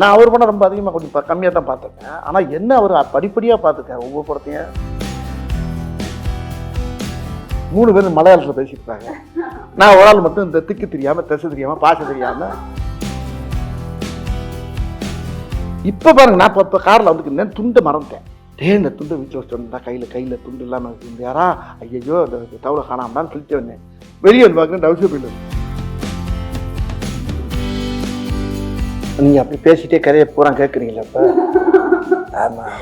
நான் அவர் படம் ரொம்ப அதிகமாக கொஞ்சம் கம்மியாக தான் பார்த்துருக்கேன். ஆனால் என்ன அவர் படிப்படியாக பார்த்துருக்கேன் ஒவ்வொரு படத்தையும்? மூணு பேரும் மலையாளத்தில் பேசியிருப்பாங்க நான் ஒரு ஆள் மட்டும் இந்த திக்கு தெரியாமல் தசை தெரியாமல் பாச தெரியாமல் இப்போ பாருங்க நான் இப்போ காரில் வந்துருக்கேன் துண்டை மறந்துட்டேன். டே இந்த துண்டை வீட்டில் வச்சு வந்தா கையில் கையில் துண்டு இல்லாமல் இருக்கு யாரா ஐயோ இந்த தவளை காணாமடான்னு சொல்லிட்டு வந்தேன். வெளியே வந்து பார்க்குறேன் டவுசே போயிட்டு நீங்கள் அப்படி பேசிட்டே கதையை பூரா கேட்குறீங்களா இப்போ ஆமாம்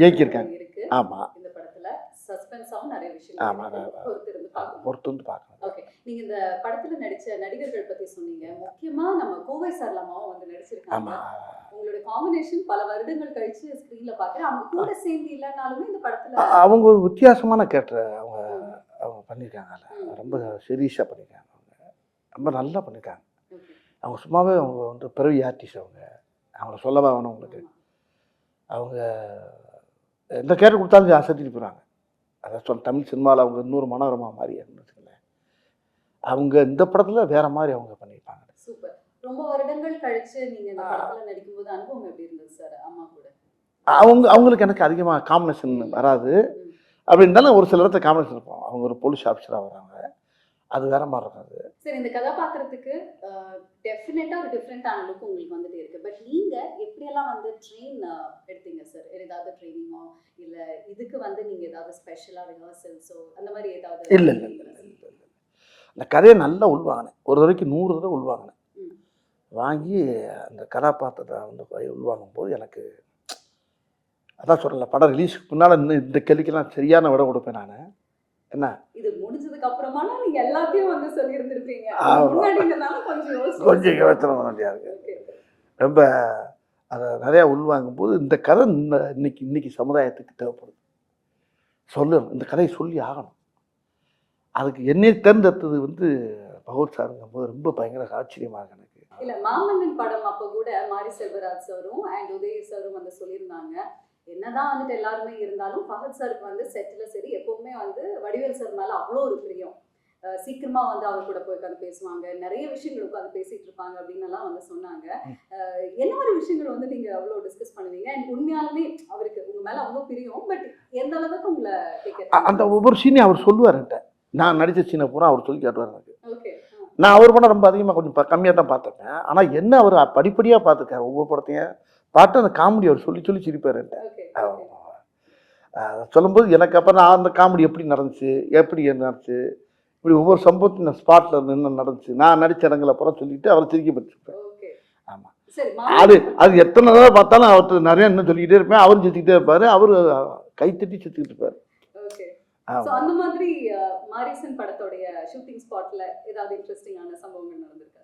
இயக்கியிருக்காங்க. ஆமாம். பொறுத்து வந்து பார்க்கணும் ஓகே நீங்க இந்த படத்துல நடிச்ச நடிகர்கள் பத்தி சொன்னீங்க. முக்கியமா நம்ம கோவை சரளமாவும் வந்து நடிச்சிருக்காங்க. உங்களோட காம்பினேஷன் பல வருடங்கள் கழிச்சு ஸ்கிரீன்ல பாக்குறேன் அவங்க கூட சேர்ந்து இல்லைனாலுமே இந்த படத்துல அவங்க ஒரு வித்தியாசமான கேரக்டர் அவங்க பண்ணியிருக்காங்கல்ல. ரொம்ப சீரியஸாக பண்ணியிருக்காங்க அவங்க. ரொம்ப நல்லா பண்ணியிருக்காங்க. அவங்க சும்மாவே அவங்க வந்து பிறவி ஆர்டிஸ்ட் அவங்க. அவங்கள சொல்லவா வேணும் உங்களுக்கு? ஆமா. அவங்க எந்த கேரக்டர் கொடுத்தாலும் அசத்திட்டு போகிறாங்க அதான் சொல் தமிழ் சினிமாவில் அவங்க இன்னொரு மனோரமா மாதிரி வச்சுக்கோங்களேன். அவங்க இந்த படத்தில் வேற மாதிரி அவங்க பண்ணியிருப்பாங்க. ரொம்ப வருடங்கள் கழிச்சு நீங்க இந்த படத்துல நடிக்கும்போது அனுபவம் எப்படி இருந்தது சார்? அம்மா கூட. அவங்க அவங்களுக்கு எனக்கு அதிகமாக காம்பினேஷன் வராது. அப்படி இருந்தாலும் ஒரு சில இடத்துல காம்பினேஷன் இருப்போம் அவங்க ஒரு போலீஸ் ஆஃபீஸராக வராங்க. அது வேற மாதிரி இருக்கும் அது. சரி இந்த கதாபாத்திரத்துக்கு டெஃபினட்டா ஒரு டிஃப்ரெண்டான லுக் உங்களுக்கு வந்துட்டே இருக்கு. பட் நீங்க எப்படியெல்லாம் வந்து ட்ரெயின் எடுத்தீங்க சார் ஏதாவது ட்ரைனிங்கோ இல்ல இதுக்கு வந்து நீங்க ஏதாவது ஸ்பெஷலா ரிஹர்சல்ஸோ அந்த மாதிரி ஏதாவது இல்லை இல்லை இல்லை இல்லை அந்த கதையை நல்லா உள்வாங்கினேன். ஒரு தடவைக்கு நூறு தடவை உள்வாங்கினேன். வாங்கி அந்த கதாபாத்திரத்தை வந்து உள்வாங்கும் போது எனக்கு அதான் சொல்லல படம் ரிலீஸ்க்கு முன்னால் இன்னும் இந்த கேள்விக்கெல்லாம் சரியான விட கொடுப்பேன் நான். என்ன? இது முடிஞ்சதுக்கு அப்புறமானா நீங்க எல்லாத்தையும் வந்து சொல்லி இருந்திருப்பீங்க ஆமா. முன்னாடினால கொஞ்சம் யோசனை வேண்டியா இருக்கு. ரொம்ப அதை நிறையா உள்வாங்கும் போது இந்த கதை இந்த இன்னைக்கு இன்னைக்கு சமுதாயத்துக்கு தேவைப்படுது. சொல்லணும் இந்த கதையை சொல்லி ஆகணும். அதுக்கு என்னை தேர்ந்தெடுத்தது வந்து பகவத் சாருங்கும் போது ரொம்ப பயங்கர ஆச்சரியமாக இருக்கு எனக்கு. இல்ல மாமன்னன் படம் அப்ப கூட மாரி செல்வராஜ் சாரும் அண்ட் உதய சாரும் வந்து சொல்லியிருந்தாங்க. என்னதான் வந்துட்டு எல்லாருமே இருந்தாலும் ஃபஹத் சாருக்கு வந்து செட்டில் சரி எப்பவுமே வந்து வடிவேல் சார் மேல அவ்வளோ ஒரு பிரியம். சீக்கிரமா வந்து அவர் கூட போய் உட்காந்து பேசுவாங்க. நிறைய விஷயங்கள் உட்காந்து பேசிட்டு இருப்பாங்க அப்படின்னு எல்லாம் வந்து சொன்னாங்க. என்ன மாதிரி விஷயங்கள் வந்து நீங்க அவ்வளோ டிஸ்கஸ் பண்ணுவீங்க? அண்ட் உண்மையாலுமே அவருக்கு உங்க மேல அவ்வளோ பிரியம் பட் எந்த அளவுக்கு உங்களை அந்த ஒவ்வொரு சீனையும் அவர் சொல்லுவார் என்கிட்ட. நான் நடித்த சீனை பூரா அவர் சொல்லி காட்டுவார் எனக்கு. நான் அவர் படம் ரொம்ப அதிகமாக கொஞ்சம் கம்மியாக தான் பார்த்துருக்கேன். ஆனால் என்ன அவர் படிப்படியாக பார்த்துருக்காரு ஒவ்வொரு படத்தையும். பார்த்து அந்த காமெடி அவர் சொல்லி சொல்லி சிரிப்பார் சொல்லும்போது எனக்கு அப்புறம் நான் அந்த காமெடி எப்படி நடந்துச்சு? எப்படி நடந்துச்சு? இப்படி ஒவ்வொரு சம்பவத்தையும் நான் ஸ்பாட்டில் என்ன நடந்துச்சு. நான் நடித்த இடங்களை அப்புறம் சொல்லிட்டு அவரை சிரிக்க பற்றிருப்பேன் ஓகே ஆமா. சரி அது அது எத்தனை தடவை பார்த்தாலும் அவர்கிட்ட நிறைய இன்னும் சொல்லிக்கிட்டே இருப்பேன். அவரும் சிரிச்சுக்கிட்டே இருப்பார். அவர் கைத்தட்டி சிரிச்சுக்கிட்டு இருப்பார். அந்த மாதிரி மாரிசன் படத்தோடைய ஷூட்டிங் ஸ்பாட்ல ஏதாவது இன்ட்ரெஸ்டிங்கான சம்பவங்கள் நடந்திருக்கா?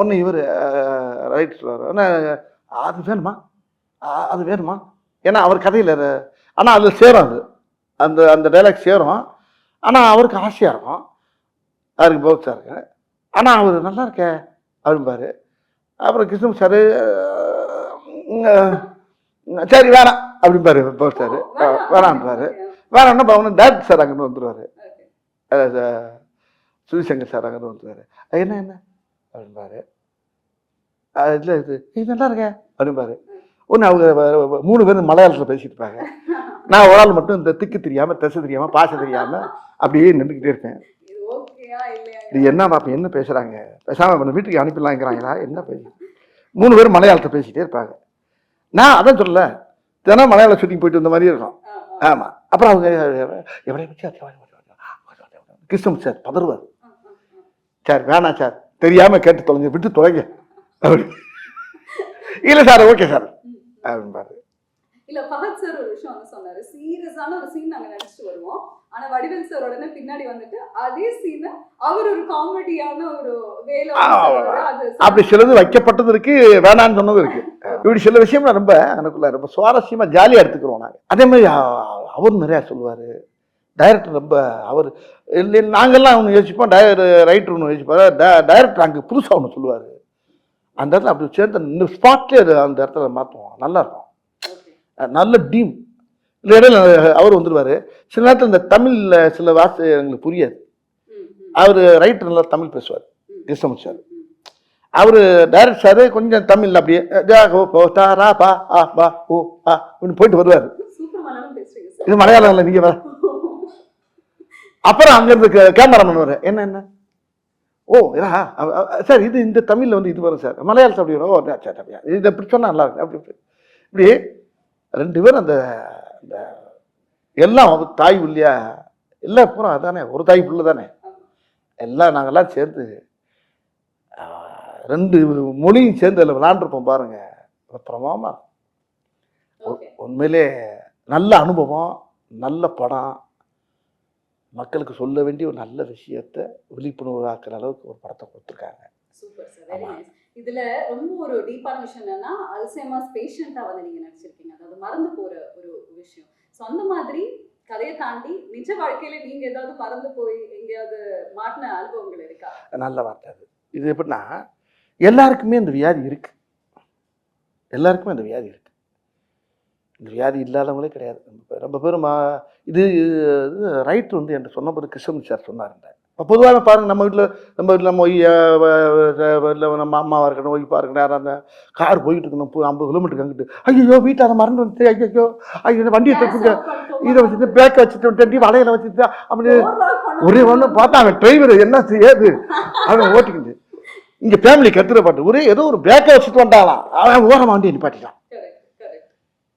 ஒன்று இவர் ரைட் ஆனால் அது வேணுமா? அது வேணுமா? ஏன்னா அவர் கதையில் ஆனால் அதில் சேரும் அது. அந்த அந்த டைலாக் சேரும். ஆனால் அவருக்கு ஆசையாக இருக்கும். அவருக்கு பௌத் சாருக்கு ஆனால் அவர் நல்லா இருக்கே அப்படிம்பாரு. அப்புறம் கிருஷ்ணன் சார் சரி வேணாம் அப்படிம்பாரு பௌத் சார் வேணாம். வேணான்றாரு. வேணாம்னா பவன் டேரக்டர் சார் அங்கேருந்து வந்துடுவார். சுதிசங்கர் சார் அங்கே வந்துருவாரு. "அது என்ன என்ன? அப்படின்பாரு "அது இல்லை இது இது நல்லா இருக்கே. அப்படின்பாரு ஒன்று அவங்க மூணு பேரும் மலையாளத்தில் பேசிட்டு இருப்பாங்க. நான் ஒரு ஆள் மட்டும் இந்த திக்கு தெரியாமல் திசை தெரியாமல் பாச தெரியாமல் அப்படியே நின்றுக்கிட்டே இருப்பேன். இது ஓகேயா இல்லையா? இது என்ன பாப்பா என்ன பேசுகிறாங்க பேசாமல் வீட்டுக்கு அனுப்பிடலாங்கிறாங்களா? என்ன பேசி? மூணு பேரும் மலையாளத்தை பேசிகிட்டே இருப்பாங்க. நான் அதான் சொல்லல. தினம் மலையாள ஷூட்டிங் போயிட்டு வந்த மாதிரி இருக்கும். ஆமாம் அப்புறம் அவங்க எவ்வளோ கிருஷ்ணன் சார் பதறுவார். சார் வேணாம் சார். தெரியாமல் கேட்டு தொலைங்க விட்டு தொலைங்க. அப்படி. இல்லை சார் ஓகே சார் அப்படின்பாரு இல்ல பகத் சார் ஒரு விஷயம் வந்து சொன்னாரு. சீரியஸான ஒரு சீன் நாங்க நடிச்சுட்டு வருவோம். ஆனா வடிவேல் சார் உடனே பின்னாடி வந்துட்டு அதே சீனை அவர் ஒரு காமெடியான ஒரு வேலை அப்படி சிலது வைக்கப்பட்டது இருக்கு வேணான்னு சொன்னது இருக்கு. இப்படி சில விஷயம்லாம் ரொம்ப எனக்குள்ள ரொம்ப சுவாரஸ்யமா ஜாலியா எடுத்துக்கிறோம் நாங்க. அதே மாதிரி அவர் நிறையா சொல்லுவாரு. டைரக்டர் ரொம்ப அவர் இல்லை நாங்கெல்லாம் ஒன்று யோசிப்போம். டயர் ரைட்டர் ஒன்று யோசிப்பாரு. டைரக்டர் அங்கே புதுசாக ஒன்று சொல்லுவார். அந்த இடத்துல அப்படி சேர்ந்து ஸ்பாட்லேயே அந்த இடத்துல மாற்றுவோம் நல்லா இருக்கும். Okay. அஹ் நல்ல டீம் இல்லை இடையில அவர் வந்துடுவார் சில நேரத்தில் இந்த தமிழில் சில வார்த்தை எங்களுக்கு புரியாது அவர் ரைட்டர் நல்லா தமிழ் பேசுவார். கிருஷ்ணமூர்த்தி சார். அவர் டைரக்ட் சார் கொஞ்சம் தமிழ்ல அப்படியே கோ, போ, தா, ரா, பா ஆ பா ஓ ஆ இப்படி போயிட்டு வருவார். இது மலையாளம் இல்லை நீங்கள் அப்புறம் அங்கேருந்து கேமராமேன் வர என்ன என்ன? ஓ இதா? சார் இது இந்த தமிழில் வந்து இது வரும் சார். மலையாளத்தில் அப்படி வரும். ஓ சரி, அப்படியா. இது இப்படி சொன்னால் நல்லா இருக்கு அப்படி இப்படி. ரெண்டு பேரும் அந்த அந்த எல்லாம் தாய் இல்லையா எல்லாம் பூரா அதானே. ஒரு தாய் புள்ள தானே. எல்லாம் நாங்கெல்லாம் சேர்ந்து ரெண்டு மொழியும் சேர்ந்து அதில் விளாண்டுருப்போம் பாருங்க. பிரமாமா உண்மையிலே நல்ல அனுபவம் நல்ல படம் மக்களுக்கு சொல்ல வேண்டிய ஒரு நல்ல விஷயத்த விழிப்புணர்வு ஆக்குற அளவுக்கு ஒரு படத்தை கொடுத்துருக்காங்க. Super sir very. நைஸ் இதுல ரொம்ப ஒரு டீப்பான விஷயம் என்னன்னா அல்சைமர்ஸ் பேஷண்டா வந்து நீங்க நடிச்சிருக்கீங்க. அதாவது மறந்து போற ஒரு விஷயம். ஸோ அந்த மாதிரி கதையை தாண்டி நிஜ வாழ்க்கையில நீங்க ஏதாவது மறந்து போய் எங்கேயாவது மாட்டின அனுபவங்கள் இருக்கா? நல்ல வார்த்தை அது. இது எப்படின்னா எல்லாருக்குமே இந்த வியாதி இருக்கு. எல்லாருக்குமே இந்த வியாதி இருக்கு. இந்த வியாதி இல்லாதவங்களே கிடையாது. ரொம்ப பேர் மா இது இது ரைட் வந்து என்கிட்ட சொன்னபோது கிருஷ்ணன் சார் சொன்னாருங்க இப்போ பொதுவாக பாருங்க நம்ம வீட்டில் நம்ம வீட்டில் நம்ம இல்லை நம்ம அம்மாவாக இருக்கணும் ஒய்ஃபாக இருக்கணும் யாராக இருந்தால் கார் போயிட்டு இருக்கணும் ஐம்பது கிலோமீட்டருக்கு அங்கிட்டு ஐயோ வீட்டில் அதை மறந்து வந்து ஐயோ ஐயோ வண்டியை தூக்குங்க இதை வச்சுட்டு பேக்கை வச்சுட்டு டெண்டி வலையில வச்சுட்டு அப்படி ஒரே ஒன்று பார்த்தா அவன் டிரைவர் என்ன செய்யாது? அவன் ஓட்டிக்கிட்டு. இங்கே ஃபேமிலி கத்துற பாட்டு ஒரே ஏதோ ஒரு பேக்கை வச்சுட்டு வந்தாலாம் அவன் ஓரமாக வண்டி நிப்பாட்டிட்டான்.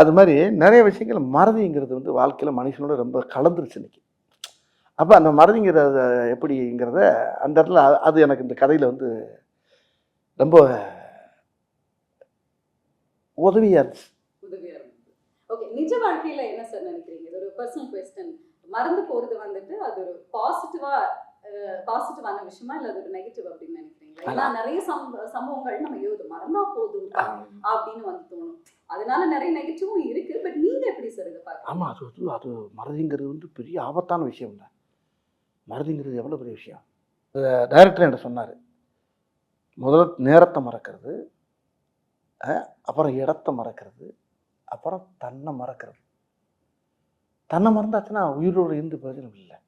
அது மாதிரி நிறைய விஷயங்கள் மறதிங்கிறது வந்து வாழ்க்கையில் மனுஷனோட ரொம்ப கலந்துருச்சு இன்னைக்கு. அப்போ அந்த மறதிங்கிறத எப்படிங்கிறத அந்த இடத்துல அது எனக்கு இந்த கதையில் வந்து ரொம்ப உதவியாக இருந்துச்சு. ஓகே நிஜ வாழ்க்கையில என்ன சார் நினைக்கிறீங்க? இது ஒரு பர்சனல் கொஸ்டின் மறந்து போறது வந்துட்டு அது ஒரு பாசிட்டிவா பாசிட்டிவான விஷயமா இல்ல அது ஒரு நெகட்டிவ் அப்படின்னு நினைக்கிறீங்களா? ஏன்னா நிறைய சம்ப சம்பவங்கள் நம்ம ஐயோ இது மறந்தா போதும் அப்படின்னு வந்து தோணும். அதனால நிறைய நெகட்டிவும் இருக்கு. பட் நீங்க எப்படி சார் இதை ஆமாம் அது வந்து அது மறதிங்கிறது வந்து பெரிய ஆபத்தான விஷயம் இல்லை. மறதிங்கிறது எவ்வளோ பெரிய விஷயம்? டைரக்டர் என்கிட்ட சொன்னார். முதல்ல நேரத்தை மறக்கிறது அப்புறம் இடத்த மறக்கிறது அப்புறம் தன்னை மறக்கிறது. தன்னை மறந்தாச்சுன்னா உயிரோடு இருந்து பிரயோஜனம் இல்லை.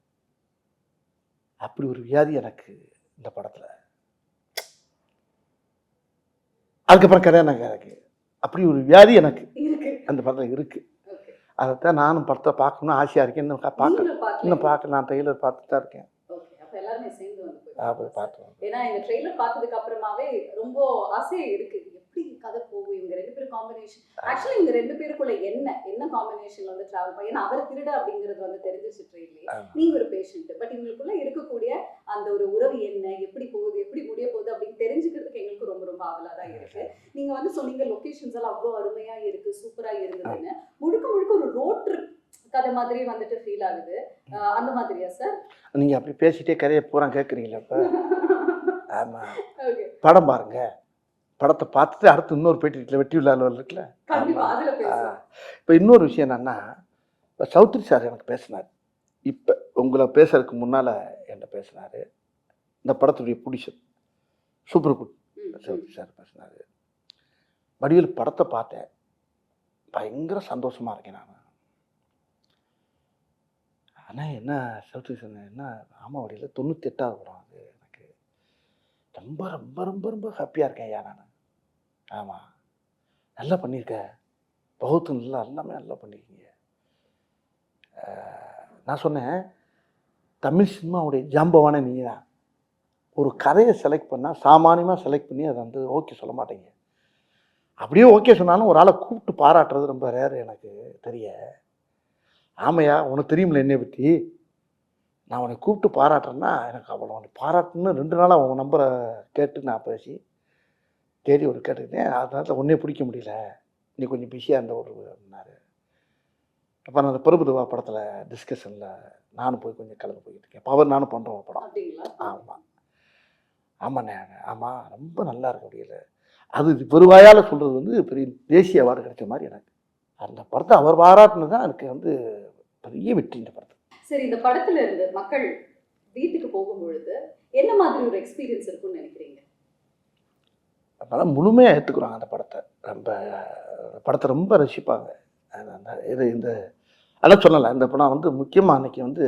அப்படி ஒரு வியாதி எனக்கு இந்த படத்தில். அதுக்கப்புறம் கல்யாணம் எனக்கு அப்படி ஒரு வியாதி எனக்கு. அந்த படத்தில் இருக்குது அதைத்தான் நானும் படத்தை பார்க்கணும்னு ஆசையாக இருக்கேன். இன்னும் பார்க்க இன்னும் பார்க்க நான் ட்ரெய்லர் பார்த்துட்டு தான் இருக்கேன். ஓகே அப்ப எல்லாருமே சேர்ந்து வந்து போய் நான் போய் பார்க்கலாம். பார்த்து ஏன்னா இந்த ட்ரெய்லர் பார்த்ததுக்கு அப்புறமாவே ரொம்ப ஆசையா இருக்கு. எப்படி கதை போகும் இவங்க ரெண்டு பேரும் காம்பினேஷன் ஆக்சுவலி இவங்க ரெண்டு பேருக்குள்ள என்ன? என்ன காம்பினேஷன்ல வந்து டிராவல் பண்ணி ஏன்னா அவர் திருட அப்படிங்கிறது வந்து தெரிஞ்சிச்சு ட்ரெயின்லயே. நீங்க ஒரு பேஷண்ட் பட் இவங்களுக்குள்ள இருக்கக்கூடிய அந்த ஒரு உறவு என்ன? எப்படி போகுது? எப்படி முடிய ஆவலா தான் இருக்கு. நீங்க வந்து சொன்னீங்க லொகேஷன்ஸ் எல்லாம் அவ்வளோ அருமையா இருக்கு சூப்பரா இருந்ததுன்னு. முழுக்க முழுக்க ஒரு ரோட் ட்ரிப் கதை மாதிரி வந்துட்டு ஃபீல் ஆகுது. அந்த மாதிரியா சார் நீங்கள் அப்படி பேசிட்டே கதையை பூரா கேட்குறீங்களா இப்போ ஆமாம் படம் பாருங்க. படத்தை பார்த்துட்டு அடுத்து இன்னொரு பேட்டி இருக்குல்ல வெட்டி விழாவில் இருக்குல்ல? இப்போ இன்னொரு விஷயம் என்னன்னா இப்போ சௌத்ரி சார் எனக்கு பேசினார். இப்போ உங்களை பேசுறதுக்கு முன்னால் என்கிட்ட பேசினார். இந்த படத்துடைய புடிஷன் சூப்பர் குட். சார் பேசினார் வடிவேல் படத்தை பார்த்தேன். பயங்கர சந்தோஷமா இருக்கேன் நான். ஆனால் என்ன சௌத்ரி சார் என்ன ஆமாம் வடிவில் தொண்ணூற்றி எட்டாவது படம் அது எனக்கு. ரொம்ப ரொம்ப ரொம்ப ரொம்ப ஹாப்பியாக இருக்கேன் ஐயா நான். ஆமாம் நல்லா பண்ணியிருக்க பௌத்து நல்லா எல்லாமே நல்லா பண்ணியிருக்கீங்க நான் சொன்னேன் தமிழ் சினிமாவுடைய ஜாம்பவான நீ தான் ஒரு கதையை செலக்ட் பண்ணால் சாமானியமாக செலக்ட் பண்ணி அதை வந்து ஓகே சொல்ல மாட்டேங்க. அப்படியே ஓகே சொன்னாலும் ஒரு ஆளை கூப்பிட்டு பாராட்டுறது ரொம்ப ரேர் எனக்கு தெரிய. ஆமையா உனக்கு தெரியுமில்ல என்னை பற்றி நான் உன்னை கூப்பிட்டு பாராட்டுறேன்னா எனக்கு அவ்வளோ உன்னை பாராட்டணும்னு ரெண்டு நாளாக உன் நம்பரை கேட்டு நான் பேசி தேடி ஒரு கேட்டுக்கிட்டேன். அதனால உன்னே பிடிக்க முடியல. நீ கொஞ்சம் பிஸியாக இருந்த ஒரு அப்படின்னாரு அப்போ நான் அந்த பிரபுதுவா படத்தில் டிஸ்கஷனில் நானும் போய் கொஞ்சம் கலந்து போய்கிட்டு இருக்கேன். பவர் நானும் பண்ணுறோம் படம். ஆமாம் ஆமாண்ணே ஆமாம் ரொம்ப நல்லா இருக்கு முடியல அது பெருவாயால் சொல்கிறது வந்து பெரிய தேசிய அவார்டு கிடைச்ச மாதிரி எனக்கு. அந்த படத்தை அவர் பாராட்டினது தான் எனக்கு வந்து பெரிய வெற்றி இந்த படத்தை சரி இந்த படத்துல இருந்து மக்கள் வீட்டுக்கு போகும் பொழுது என்ன மாதிரி ஒரு எக்ஸ்பீரியன்ஸ் இருக்கும்னு நினைக்கிறீங்க? அதனால் முழுமையாக ஏற்றுக்குறாங்க அந்த படத்தை. ரொம்ப படத்தை ரொம்ப ரசிப்பாங்க. இது இந்த அதெல்லாம் சொல்லலை. இந்த படம் வந்து முக்கியமாக அன்னைக்கு வந்து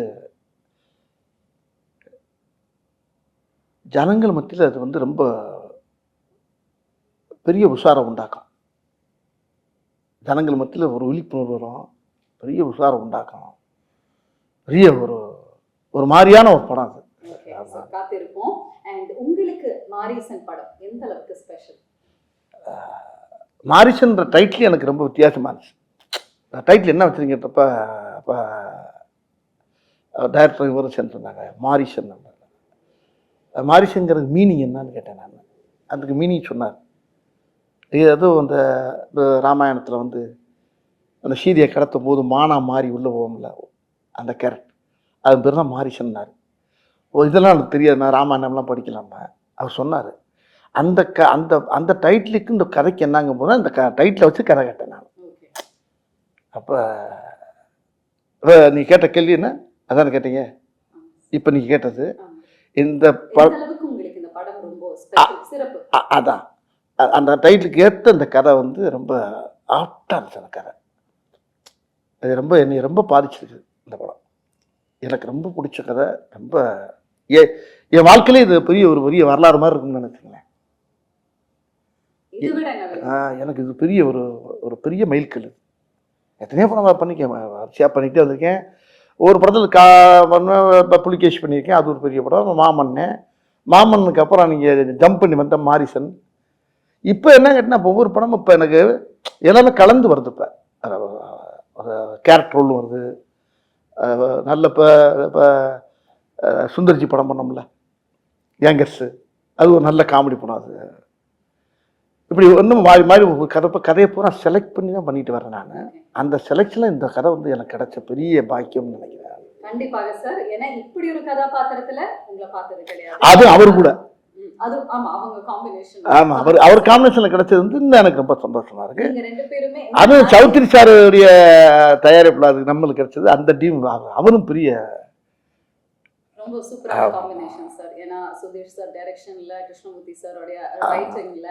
ஜனங்கள் மத்தியில் அது வந்து ரொம்ப பெரிய உஷாரம் உண்டாக்கும். ஜனங்கள் மத்தியில் ஒரு விழிப்புணர்வு வரும். பெரிய உஷாரம் உண்டாக்கும். பெரிய ஒரு ஒரு மாதிரியான ஒரு படம் அது. ஓகே ஆமா. காத்திருப்போம். அண்ட் உங்களுக்கு மாரீசன் படம் எந்த அளவுக்கு ஸ்பெஷல் மாரிசன்ற டைட்டில் எனக்கு ரொம்ப வித்தியாசமாக இருந்துச்சு. டைட்டில் என்ன வச்சுருங்கன்றப்ப அப்போ டைரக்டர் இவரும் சென்றிருந்தாங்க மாரிசன் மாரிசங்கிறது மீனிங் என்னன்னு கேட்டேன் நான். அதுக்கு மீனிங் சொன்னார். இது அதுவும் அந்த இந்த ராமாயணத்தில் வந்து அந்த சீதையை கடத்தும் போது மானா மாறி உள்ளே போகும்ல அந்த கேரக்டர் அது பேர் தான் மாரிசன்னார். ஓ இதெல்லாம் எனக்கு தெரியாது நான் ராமாயணம்லாம் படிக்கலாமா? அவர் சொன்னார். அந்த க அந்த அந்த டைட்டிலுக்கு இந்த கதைக்கு என்னங்க போது அந்த க டைட்டிலை வச்சு கதை கேட்டேன் நான். அப்போ நீ கேட்ட கேள்வி என்ன? அதானே கேட்டீங்க? இப்போ நீ கேட்டது. இந்த அதான். அந்த டைட்டிலுக்கு ஏற்ற இந்த கதை வந்து ரொம்ப ஆப்டாக இருந்துச்சு அந்த கதை. அது ரொம்ப என்னை ரொம்ப பாதிச்சிருக்கு இந்த படம். எனக்கு ரொம்ப பிடிச்ச கதை ரொம்ப ஏ என் வாழ்க்கையிலே இது பெரிய ஒரு பெரிய வரலாறு மாதிரி இருக்கும்னு நினைச்சுங்களேன் எனக்கு இது பெரிய ஒரு ஒரு பெரிய மைல்கல் இது. எத்தனையோ படம் பண்ணிக்கேன் வரிசையாக பண்ணிக்கிட்டே வந்திருக்கேன். ஒரு படத்தில் கா இப்போ புலிகேஷ் பண்ணியிருக்கேன். அது ஒரு பெரிய படம். மாமன்னு மாமன்னுக்கு அப்புறம் நீங்கள் ஜம்ப் பண்ணி வந்த மாரிசன். இப்போ என்ன கேட்டினா ஒவ்வொரு படமும் இப்போ எனக்கு எல்லாமே கலந்து வருது இப்போ. கேரக்டர் ரோல் வருது. நல்ல இப்போ இப்போ சுந்தர்ஜி படம் பண்ணோம்ல. யங்கர்ஸு அது ஒரு நல்ல காமெடி படம் அது. இப்படி ஒன்றும் மாறி மாறி கதை கதையை பூரா செலக்ட் பண்ணி தான் பண்ணிட்டு வரேன் நான். அந்த செலெக்ஷனில் இந்த கதை வந்து எனக்கு கிடைச்ச பெரிய பாக்கியம்னு நினைக்கிறேன். கண்டிப்பாக சார் ஏன்னா இப்படி ஒரு கதாபாத்திரத்துல உங்களை பார்த்தது கிடையாது. அது அவர் கூட. ஆமா அவர் அவர் காம்பினேஷனில் கிடைச்சது வந்து இன்னும் எனக்கு ரொம்ப சந்தோஷமா இருக்கு. அதுவும் சௌத்ரி சாருடைய தயாரிப்பில் அது நம்மளுக்கு கிடைச்சது. அந்த டீம் அவரும் பெரிய ஏன்னா சுதீஷ் சார் டைரக்ஷன்ல கிருஷ்ணமூர்த்தி சாரோடைய ரைட்டிங்ல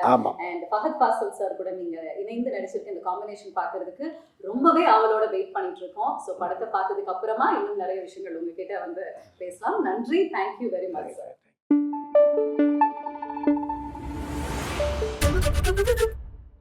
அண்ட் ஃபஹத் ஃபாசில் சார் கூட நீங்க இணைந்து நடிச்சிருக்க இந்த காம்பினேஷன் பார்க்கிறதுக்கு ரொம்பவே ஆவலோட வெயிட் பண்ணிட்டு இருக்கோம். ஸோ படத்தை பார்த்ததுக்கு அப்புறமா இன்னும் நிறைய விஷயங்கள் உங்ககிட்ட வந்து பேசலாம். நன்றி. Thank you very much sir